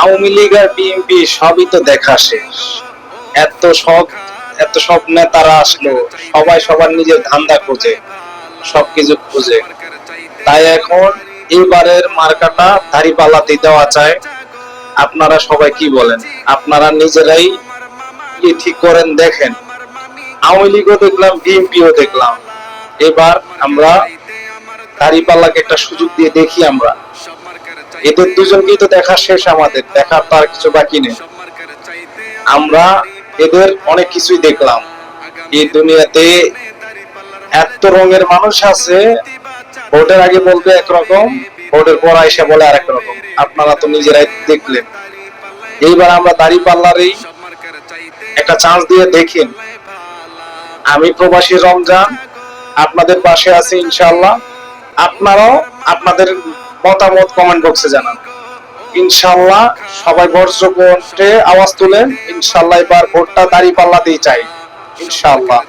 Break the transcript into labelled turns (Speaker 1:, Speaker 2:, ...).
Speaker 1: আওয়ামী লীগ আর BNP সবই তো দেখা শেষ। এত সব এত সব নেতারা আসলো, সবাই সবার নিজের ধান্দা খোঁজে, সবকিছু খোঁজে। তাই এখন এবারের মার্কাটা দাড়ি পাল্লাতে দেওয়া চায় আপনারা সবাই কি বলেন? আপনারা নিজেরাই কি ঠিক করেন দেখেন। আওয়ামী লীগও দেখলাম, বিএনপিও দেখলাম। এবার আমরা দাড়ি পাল্লাকে একটা সুযোগ দিয়ে দেখি আমরা। এদের দুজনকেই তো দেখা শেষ আমাদের, দেখার তো আর কিছু বাকি নেই। আমরা এদের অনেক কিছুই দেখলাম। এই দুনিয়াতে এত রঙের মানুষ আছে, ভোটের আগে বলবে একরকম, ভোটের পর এসে বলে আরেক রকম। আপনারা তো নিজেরাই দেখলেন। এইবার আমরা দাড়ি পাল্লারই একটা চান্স দিয়ে দেখেন আমি প্রবাসী রমজান, আপনাদের পাশে আছি ইনশাআল্লাহ। আপনারাও আপনাদের মতামত কমেন্ট বক্সে জানান। ইনশাল্লাহ সবাই বর্জ্য ভোটে আওয়াজ তুলেন, ইনশাল্লাহ এবার ভোটটা দাড়ি পাল্লাতেই চাই ইনশাআল্লাহ